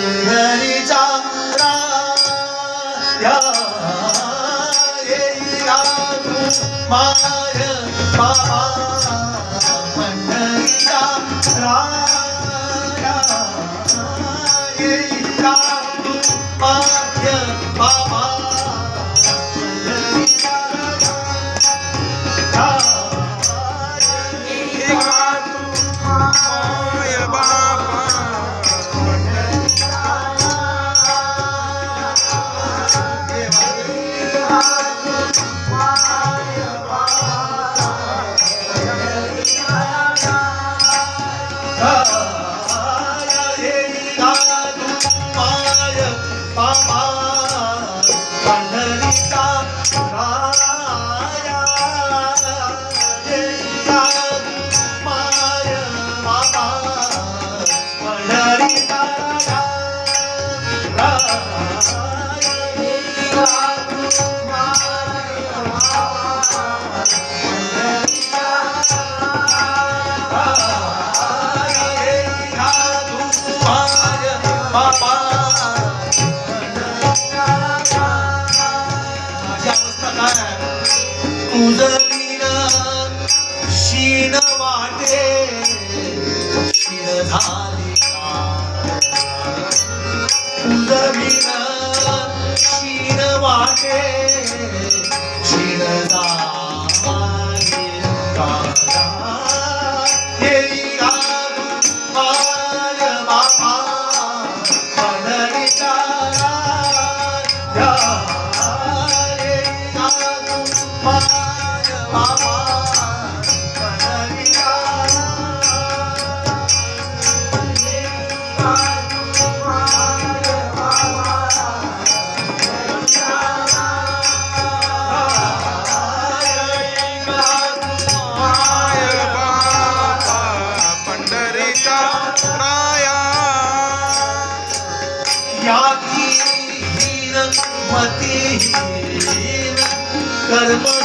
पंढरीचा माय बाबा पंढरीचा माय बाबा पंढरीचा झाली उजवीन क्षीण वाटे क्षीण झाली करती कर्म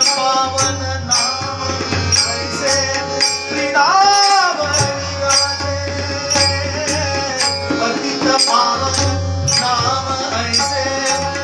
पावन नाम कैसे पतित पावन नाम ऐसे।